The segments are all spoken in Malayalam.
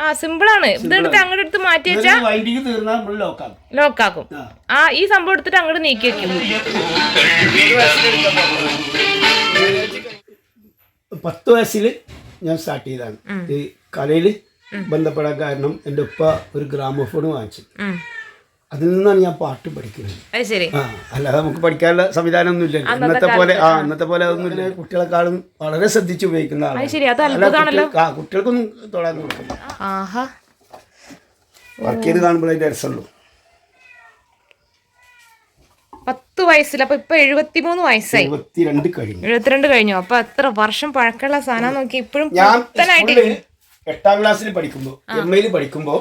ആ സിമ്പിൾ ആണ്. ഇതെടുത്ത് അങ്ങോട്ട് എടുത്ത് മാറ്റി വെച്ചാൽ വൈൻഡിങ് തീർന്നാൽ നമ്മൾ ലോക്കാക്കും ലോക്കാക്കും. ആ. ആ ഈ സംഭവം എടുത്തിട്ട് അങ്ങോട്ട് നീക്കി വെക്കും. പത്ത് വയസ്സിൽ ഞാൻ സ്റ്റാർട്ട് ചെയ്തതാണ്. ഈ കലയിൽ ബന്ധപ്പെടാൻ കാരണം എന്റെ ഉപ്പ ഒരു ഗ്രാമഫോൺ വാങ്ങിച്ചു. അതിൽ നിന്നാണ് ഞാൻ പാട്ട് പഠിക്കുന്നത്. ആ അല്ലാതെ നമുക്ക് പഠിക്കാനുള്ള സംവിധാനം ഒന്നും ഇല്ലല്ലോ ഇന്നത്തെ പോലെ ആ ഇന്നത്തെ പോലെ അതൊന്നും ഇല്ല കുട്ടികളെക്കാളും വളരെ ശ്രദ്ധിച്ച് ഉപയോഗിക്കുന്ന ആളാണ്. ആ കുട്ടികൾക്കൊന്നും തൊടാൻ കൊടുക്കില്ല. ആഹാ. വർക്ക് ചെയ്ത് കാണുമ്പോൾ അതിന്റെ രസമുള്ളൂ. പത്ത് വയസ്സിൽ അപ്പൊ ഇപ്പൊ എഴുപത്തിമൂന്ന് വയസ്സായി. എഴുപത്തിരണ്ട് കഴിഞ്ഞു. അപ്പൊ എത്ര വർഷം പഴക്കമുള്ള സാധനം നോക്കി ഇപ്പോഴും എട്ടാം ക്ലാസ്സിൽ പഠിക്കുമ്പോ എം എയിൽ പഠിക്കുമ്പോ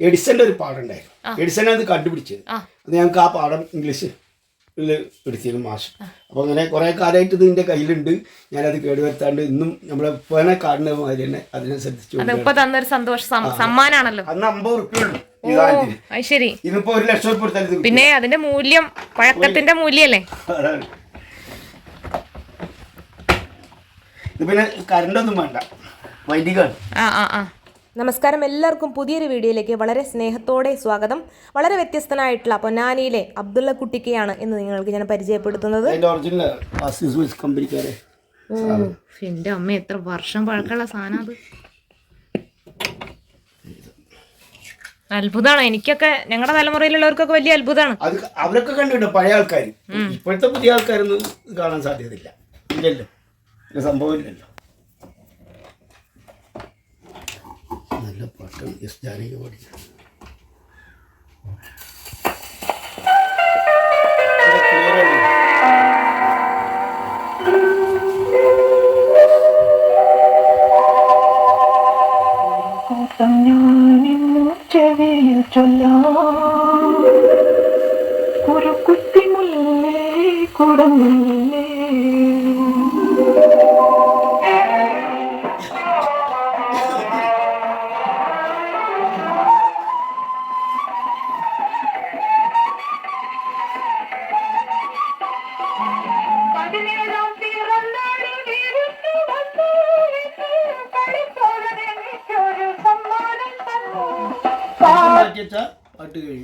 എഡിസന്റെ ഒരു പാഠം എഡിസൺ അത് കണ്ടുപിടിച്ചത്. അത് ഞങ്ങൾക്ക് ആ പാഠം ഇംഗ്ലീഷ് എടുത്തിരുന്നു മാഷ്. അപ്പോൾ അങ്ങനെ കുറേ കാലമായിട്ട് ഇത് എന്റെ കയ്യിലുണ്ട്. ഞാനത് കേടുവരുത്താണ്ട് ഇന്നും നമ്മളെ ഉപ്പനെ കാണുന്ന മാതിരി തന്നെ അതിനെ ശ്രദ്ധിച്ചു ഇപ്പൊ തന്നൊരു സന്തോഷ സം- സമ്മാനാണല്ലോ. അന്ന് അമ്പത് റുപ്യ ഉള്ളൂ ഈ ഓ സാധനത്തിന് ശരി. ഇതിപ്പോ ഒരു ലക്ഷം റുപ്യ ഇത് പിന്നെ അതിന്റെ മൂല്യം പഴക്കത്തിന്റെ മൂല്യല്ലേ. ഇത് പിന്നെ കറണ്ടൊന്നും വേണ്ട. വൈദികാണ് ആ ആ ആ. നമസ്കാരം എല്ലാവർക്കും പുതിയൊരു വീഡിയോയിലേക്ക് വളരെ സ്നേഹത്തോടെ സ്വാഗതം. വളരെ വ്യത്യസ്തനായിട്ടുള്ള പൊന്നാനിയിലെ അബ്ദുള്ള കുട്ടിക്കയാണ് ഇന്ന് നിങ്ങൾക്ക് ഞാൻ പരിചയപ്പെടുത്തുന്നത്. എന്റെ അമ്മ എത്ര വർഷം പഴക്കമുള്ള സാധനം അത്. അത്ഭുതമാണ്. എനിക്കൊക്കെ ഞങ്ങളുടെ തലമുറയിലുള്ളവർക്കൊക്കെ വലിയ അത്ഭുതമാണ്. അത് അവരൊക്കെ കണ്ടിട്ടുണ്ട് പഴയ ആൾക്കാർ ഇപ്പോഴത്തെ പുതിയ ആൾക്കാരൊന്നും കാണാൻ സാധ്യതയില്ല. ഇല്ലല്ലോ. ഇത് സംഭവം ഇല്ലല്ലോ നല്ല പാട്ടാണ് എസ് ജാനകി പാടിയത്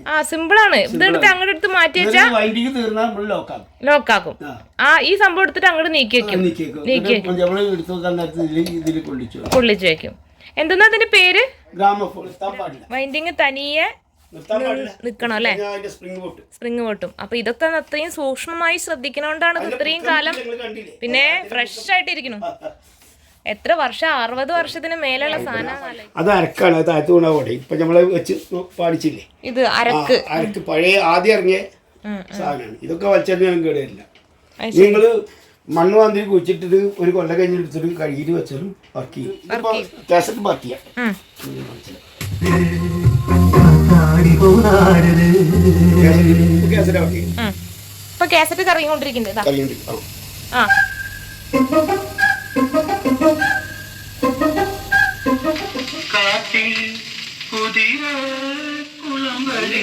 ആ സിമ്പിൾ ആണ് ഇതെടുത്ത് അങ്ങോട്ട് എടുത്ത് മാറ്റി വെച്ചാൽ ലോക്കാക്കും. ആ. ഈ സംഭവം എടുത്തിട്ട് അങ്ങോട്ട് നീക്കി വെക്കും. നീക്കിയേക്കും നമ്മൾ പൊള്ളിച്ചു വെക്കും. എന്തെന്നാ അതിന്റെ പേര്? വൈൻഡിങ് തനിയെ നിക്കണം അല്ലേ? സ്പ്രിങ് പൊട്ടും. അപ്പൊ ഇതൊക്കെ അത്രയും സൂക്ഷ്മമായി ശ്രദ്ധിക്കണോണ്ടാണ് ഇത് ഇത്രയും കാലം പിന്നെ ഫ്രഷ് ആയിട്ടിരിക്കുന്നു. എത്ര വർഷം? അറുപത് വർഷത്തിന് മേലുള്ള സാധനമാണ് അത് അരക്കാണ് താഴത്ത് വീണ പോട്ടെ ഇപ്പൊ നമ്മളെ വെച്ച് പാടിച്ചില്ലേ? ഇത് അരക്ക്. അരക്ക്. പഴയ ആദ്യം ഇറങ്ങിയ സാധനമാണ്. ഇതൊക്കെ വലിച്ചെറിഞ്ഞാലും കേടില്ല അത് നിങ്ങൾ മണ്ണ് വാന്തി കുഴിച്ചിട്ടിട്ട് ഒരു കൊല്ല കഴിഞ്ഞ് എടുത്തിട്ട് കഴുകിയിട്ട് വെച്ചാലും വർക്ക് കാസറ്റ് ഉം. ഇപ്പൊ കാസറ്റ് കറങ്ങിക്കൊണ്ടിരിക്കുന്നത് ആ. ആ കുതിര കുതിര കുളമ്പടി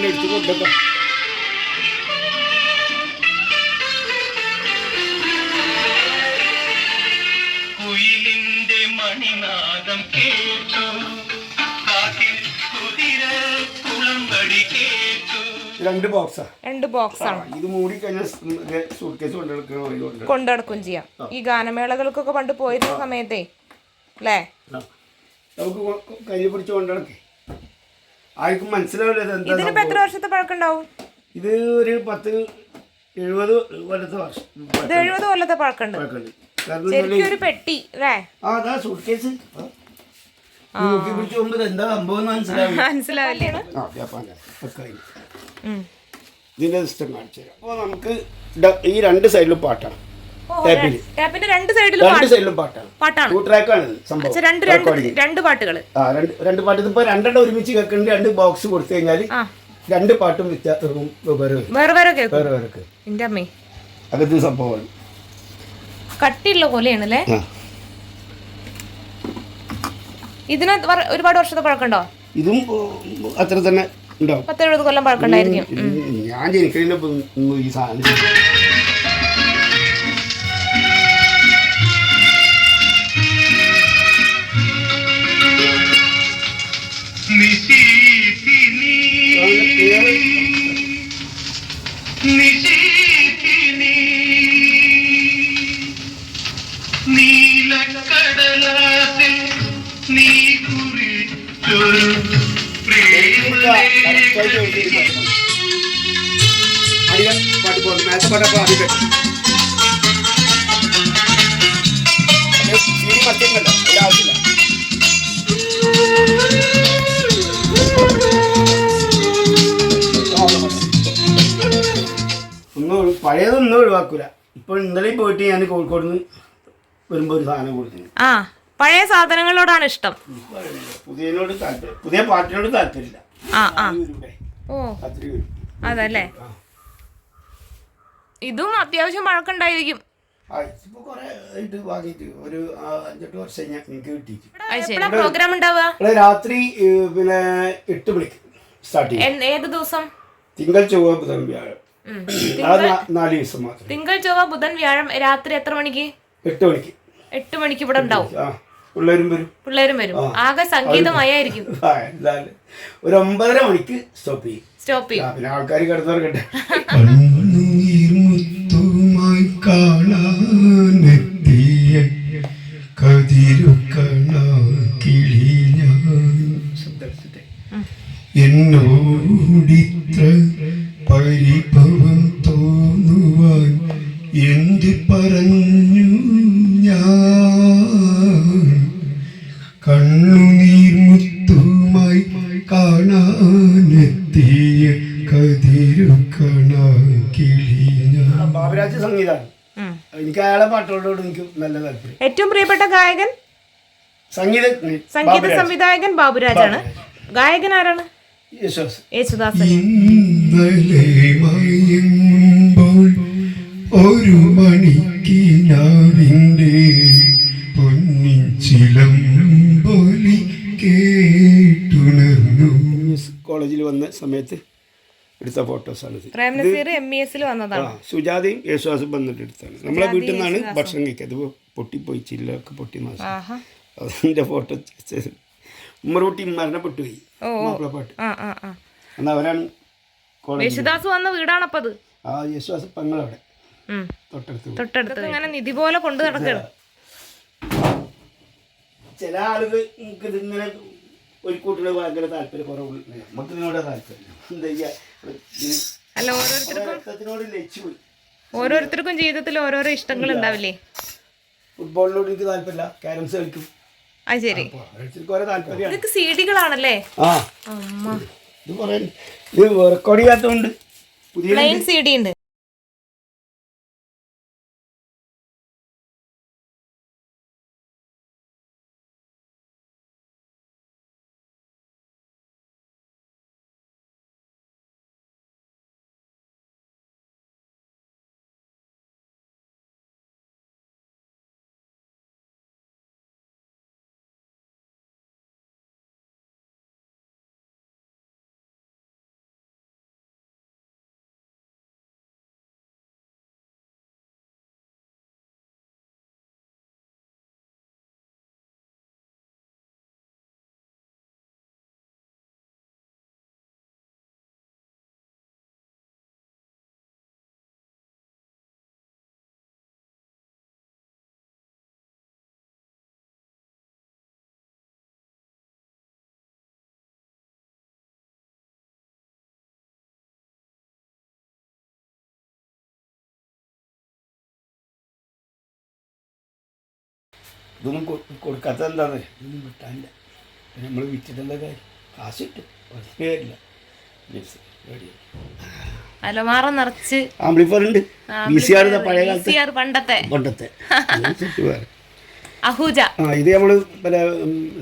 എടുത്തു കൊണ്ടോ കുയിലിന്റെ മണിനാദം കേട്ടു. രണ്ട് ബോക്സാ രണ്ട് ബോക്സ് ആണ്. ഇത് മൂടി കഴിഞ്ഞാൽ സൂട്ട് കേസ് കൊണ്ടെടുക്കണ വഴി കൊണ്ട് കൊണ്ടടക്കും ചെയ്യാം. ഈ ഗാനമേളകൾക്കൊക്കെ പണ്ട് പോയിരുന്ന സമയത്തേ അല്ലേ? നമുക്ക് കയ്യിൽ പിടിച്ച് ആർക്കും മനസ്സിലാവില്ല ഇതിനിപ്പോ എത്ര വർഷത്തെ പഴക്കമുണ്ടാവും? ഇത് ഒരു പത്ത് എഴുപത് കൊല്ലത്തെ വർഷം ഇത് എഴുപത് കൊല്ലത്തെ പഴക്കമുണ്ട്. ശരിക്കും ഒരു പെട്ടി അല്ലേ? ആ അതാ സൂട്ട് കേസ് നോക്കി പിടിച്ച് പോകുമ്പോൾ ഇത് എന്താ സംഭവം മനസ്സിലാവില്ല. മനസ്സിലാവില്ലേ. ഇതിന്റെ സിസ്റ്റം കാണിച്ചു തരാം. അപ്പോൾ നമുക്ക് ഈ രണ്ട് സൈഡിലും പാട്ടാണ്. ടാപ്പിന്റെ രണ്ട് സൈഡിലും രണ്ട് സൈഡിലും പാട്ടാണ്. പാട്ടാണ്. ടൂ ട്രാക്കാണ് സംഭവം. രണ്ട് രണ്ട് Recording. രണ്ട് പാട്ടുകൾ. ആ രണ്ട് രണ്ട് പാട്ട്. ഇതിപ്പോ രണ്ടെണ്ണം ഒരുമിച്ച് കേൾക്കുന്നുണ്ട് രണ്ട് ബോക്സ് കൊടുത്തു കഴിഞ്ഞാൽ ആ. രണ്ട് പാട്ടും വേറെ വരും. വേറെ വേറെ കേൾക്കും. വേറെ വേറെ അമ്മേ. അതൊക്കെ സംഭവമാണ്. കട്ടിയുള്ള പോലെയാണ് അല്ലേ ഇതിന് ഒരുപാട് വർഷത്തെ പഴക്കമുണ്ടോ? ഇതും അത്ര തന്നെ ഉണ്ടാവും പത്തെഴുപത് കൊല്ലം ഞാൻ മുമ്പ് ഈ സാധനം നിശീതിനി നിശീതിനി നീലക്കടലാസിൽ നീ കുറിച്ചൊരു അധികം പാട്ട് പോകുന്നു പാട്ടപ്പോൾ അധികം ഒരാവശ്യമില്ല ഒന്നും പഴയതൊന്നും ഒഴിവാക്കൂല. ഇപ്പോൾ ഇന്നലെ പോയിട്ട് ഞാൻ കോഴിക്കോട് നിന്ന് വരുമ്പോൾ ഒരു സാധനം കൊടുത്തു. ആ. പഴയ സാധനങ്ങളോടാണ് ഇഷ്ടം. പുതിയനോട് പുതിയ പാട്ടിനോട് താല്പര്യമില്ല. ആ ആ. ഓ. അതല്ലേ. ഇതും അത്യാവശ്യം പഴക്കണ്ടായിരിക്കും പ്രോഗ്രാം ഉണ്ടാവുക? രാത്രി പിന്നെ എട്ട് മണിക്ക് സ്റ്റാർട്ട് ചെയ്യും. ഏത് ദിവസം? തിങ്കൾ ചൊവ്വ ബുധൻ വ്യാഴം. നാല് ദിവസം മാത്രം. തിങ്കൾ ചൊവ്വ ബുധൻ വ്യാഴം രാത്രി എത്ര മണിക്ക്? എട്ട് മണിക്ക്. എട്ട് മണിക്ക് ഇവിടെ ഉണ്ടാവും. പിള്ളേരും വരും. പിള്ളേരും വരും. ആകെ സംഗീതമായിരിക്കും ഒരു ഒമ്പതര മണിക്ക് സ്റ്റോപ്പ് ചെയ്യും. സ്റ്റോപ്പ് ചെയ്യും. പിന്നെ ആൾക്കാർ കിടന്നവർക്കട്ടെ കണ്ണുനീർമുത്തുമായി കാണാനെത്തിയ കതിരുക്കണ കിളി ഞാൻ എന്നോടിത്ര ഏറ്റവും പ്രിയപ്പെട്ട ഗായകൻ? സംഗീത സംഗീത ബാബുരാജ്. സംവിധായകൻ ബാബുരാജാണ്. ഗായകൻ ആരാണ്? യേശുദാസ്. യേശുദാസൻ ഒരു മണിക്കിനാവിന്റെ പൊന്നിൻ ചിലമ്പൊലി കേട്ടുണർന്നു. കോളേജിൽ വന്ന സമയത്ത് എടുത്ത ഫോട്ടോസാണ് ഇത്. പ്രേം എം ഇ എസ് ആ വന്നതാണ്. സുജാതയും യേശുദാസും വന്നിട്ട് എടുത്താണ് നമ്മളെ വീട്ടിൽ നിന്നാണ് ഭക്ഷണം കഴിക്കുക. പൊട്ടിപ്പോയി ചില്ലൊക്കെ പൊട്ടി നാശം. അതിന്റെ ഫോട്ടോ ഉമ്മറൂട്ടി മരണപ്പെട്ടുപോയി. മാപ്പിളപ്പാട്ട് എന്നാൽ അവരാണ് യേശുദാസ് വന്ന വീടാണപ്പത് ആ യേശുദാസ് പെങ്ങളവിടെ അവിടെ തൊട്ടടുത്ത്. തൊട്ടടുത്ത്. ഇങ്ങനെ നിധി പോലെ കൊണ്ടു നടക്കണം. ചില ആളുകൾ നമുക്ക് ഇതിങ്ങനെ ഒരു കൂട്ടിന് ഭയങ്കര താല്പര്യം കുറവുള്ള നമുക്ക് ഇതിനോട് താല്പര്യം. എന്താ അല്ല ഓരോരുത്തർക്കും ജീവിതത്തിൽ ഓരോരോ ഇഷ്ടങ്ങൾ ഉണ്ടാവില്ലേ? ഫുട്ബോളിനോട് എനിക്ക് താല്പര്യമില്ല. ക്യാരംസ് കളിക്കും. അത് ശരി. ഇതൊക്കെ സീഡികളാണല്ലേ? ആ. ഇത് കുറേ ഇത് റെക്കോർഡ് ചെയ്യാത്തതുകൊണ്ട് പുതിയ പ്ലെയിൻ സി ഉണ്ട്. ഇതൊന്നും കൊടുക്കാത്ത കൊടുക്കാത്തത് എന്താണ് ഇതൊന്നും കിട്ടാനില്ല. നമ്മൾ വിറ്റിട്ടുള്ള കാര്യം? കാശ് കിട്ടും പേരില്ല അലമാറ നിറച്ച് ആംപ്ലിഫയർ ഉണ്ട്. ബി സി ആർ പഴയ കാലത്ത്. VCR പണ്ടത്തെ. വേറെ അഹൂജ. ആ ഇത് നമ്മൾ പല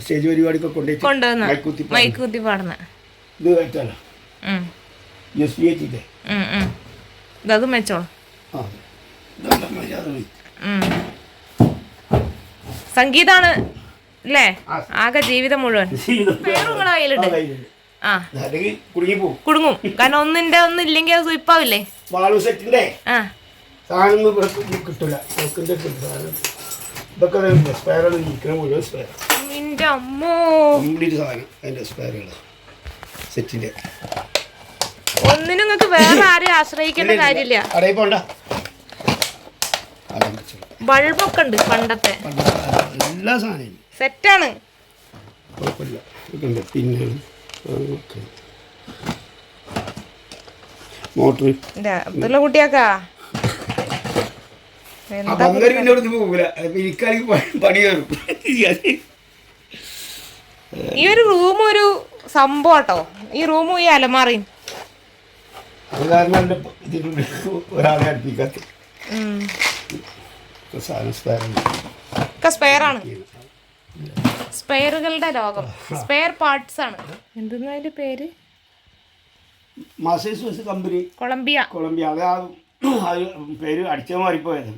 സ്റ്റേജ് പരിപാടിക്കൊക്കെ കൊണ്ടുപോയി കൊണ്ടുവന്ന. മൈക്കുത്തി പാടും. മൈക്കുത്തി പാടുന്ന. ഇത് വെച്ചാലോ? എസ് പി എച്ചിന്റെ ഉം, ഉം. ഇതതും വെച്ചോളൂ ആ സംഗീതാണ് അല്ലേ ആകെ ജീവിതം മുഴുവൻ. കയ്യിലുണ്ട്? ആ. കുടുങ്ങി കാരണം ഒന്നിന്റെ ഒന്നും ഇല്ലെങ്കിൽ അത് സുയിപ്പാവില്ലേ ആ. സാധനം ഇതൊക്കെ സ്പെയറുകൾ ഇരിക്കണം മുഴുവൻ സ്പെയർ അമ്മോ. കംപ്ലീറ്റ് സാധനം. അതിന്റെ സ്പെയറുകൾ സെറ്റിന്റെ ഒന്നിനും നിങ്ങൾക്ക് വേറെ ആരെയും ആശ്രയിക്കേണ്ട കാര്യമില്ല. ബൾബൊക്കെ ഉണ്ട് പണ്ടത്തെ എല്ലാ സാധനവും സെറ്റാണ്. കുഴപ്പമില്ല. ഇതൊക്കെ ഉണ്ട് പിന്നെ മോട്ടർ. അബ്ദുള്ള കുട്ടിയാക്കാ. പിന്നെ ഇവിടുന്ന് പണി കയറും. ഈ ഒരു റൂം ഒരു സംഭവം കേട്ടോ ഈ റൂമും ഈ അലമാറയും. ഒരാളെ അടുപ്പിക്കാത്ത. സാധനം ഒക്കെ സ്പെയർ ആണ്. സ്പെയറുകളുടെ രോഗം സ്പെയർ പാർട്സ് ആണ്. എന്തെന്നതിന്റെ പേര്? മസേസ് കമ്പനി കൊളംബിയ. കൊളംബിയ. അത് ആ പേര് അടിച്ച മാറിപ്പോയത്.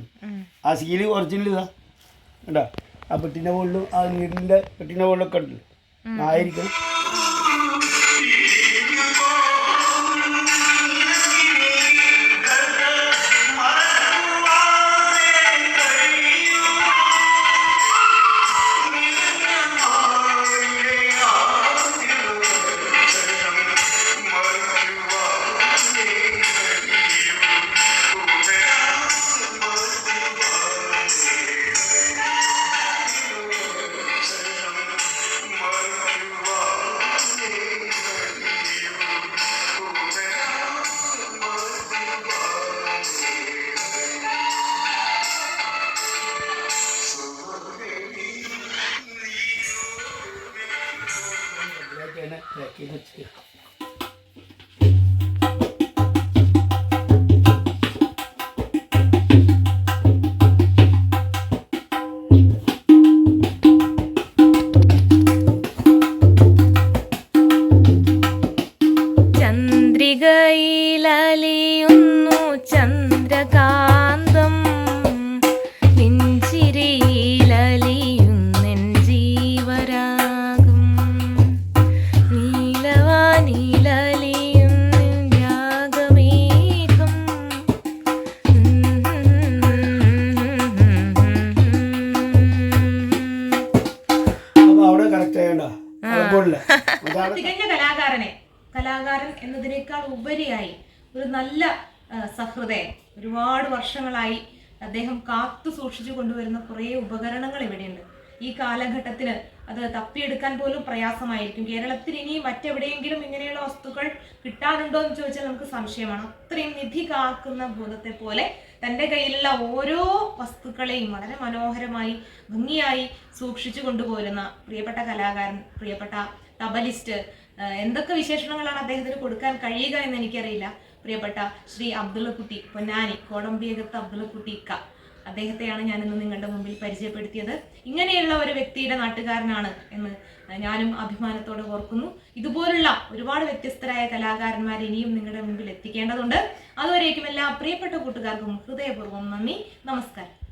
ആ സീൽ ഒറിജിനൽ ഇതാ. കണ്ടോ? ആ പെട്ടിന്റെ മുകളിലും ആ നീരിന്റെ പെട്ടിന്റെ മുകളിലൊക്കെ ഉണ്ട്. ആയിരിക്കും. എന്നതിനേക്കാൾ ഉപരിയായി ഒരു നല്ല സഹൃദയൻ. ഒരുപാട് വർഷങ്ങളായി അദ്ദേഹം കാത്തു സൂക്ഷിച്ചു കൊണ്ടുവരുന്ന കുറേ ഉപകരണങ്ങൾ ഇവിടെയുണ്ട്. ഈ കാലഘട്ടത്തിന് അത് തപ്പിയെടുക്കാൻ പോലും പ്രയാസമായിരിക്കും. കേരളത്തിൽ ഇനി മറ്റെവിടെയെങ്കിലും ഇങ്ങനെയുള്ള വസ്തുക്കൾ കിട്ടാനുണ്ടോ എന്ന് ചോദിച്ചാൽ നമുക്ക് സംശയമാണ്. അത്രയും നിധി കാക്കുന്ന ഭൂതത്തെ പോലെ തന്റെ കയ്യിലുള്ള ഓരോ വസ്തുക്കളെയും വളരെ മനോഹരമായി ഭംഗിയായി സൂക്ഷിച്ചു കൊണ്ടുപോരുന്ന പ്രിയപ്പെട്ട കലാകാരൻ പ്രിയപ്പെട്ട തബലിസ്റ്റ് എന്തൊക്കെ വിശേഷണങ്ങളാണ് അദ്ദേഹത്തിന് കൊടുക്കാൻ കഴിയുക എന്ന് എനിക്കറിയില്ല. പ്രിയപ്പെട്ട ശ്രീ അബ്ദുള്ള കുട്ടി പൊന്നാനി കോടമ്പിയകത്ത് അബ്ദുള്ള കുട്ടി ഇക്ക അദ്ദേഹത്തെയാണ് ഞാൻ ഇന്ന് നിങ്ങളുടെ മുമ്പിൽ പരിചയപ്പെടുത്തിയത്. ഇങ്ങനെയുള്ള ഒരു വ്യക്തിയുടെ നാട്ടുകാരനാണ് എന്ന് ഞാനും അഭിമാനത്തോടെ ഓർക്കുന്നു. ഇതുപോലുള്ള ഒരുപാട് വ്യത്യസ്തരായ കലാകാരന്മാർ ഇനിയും നിങ്ങളുടെ മുമ്പിൽ എത്തിക്കേണ്ടതുണ്ട്. അതുവരേക്കും എല്ലാ പ്രിയപ്പെട്ട കൂട്ടുകാർക്കും ഹൃദയപൂർവം നന്ദി. നമസ്കാരം.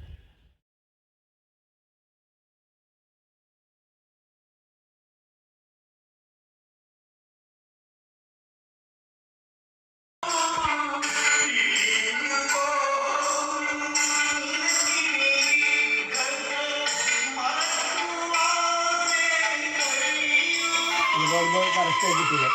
ಅಷ್ಟೇ ಬಿಟ್ಟಿದೆ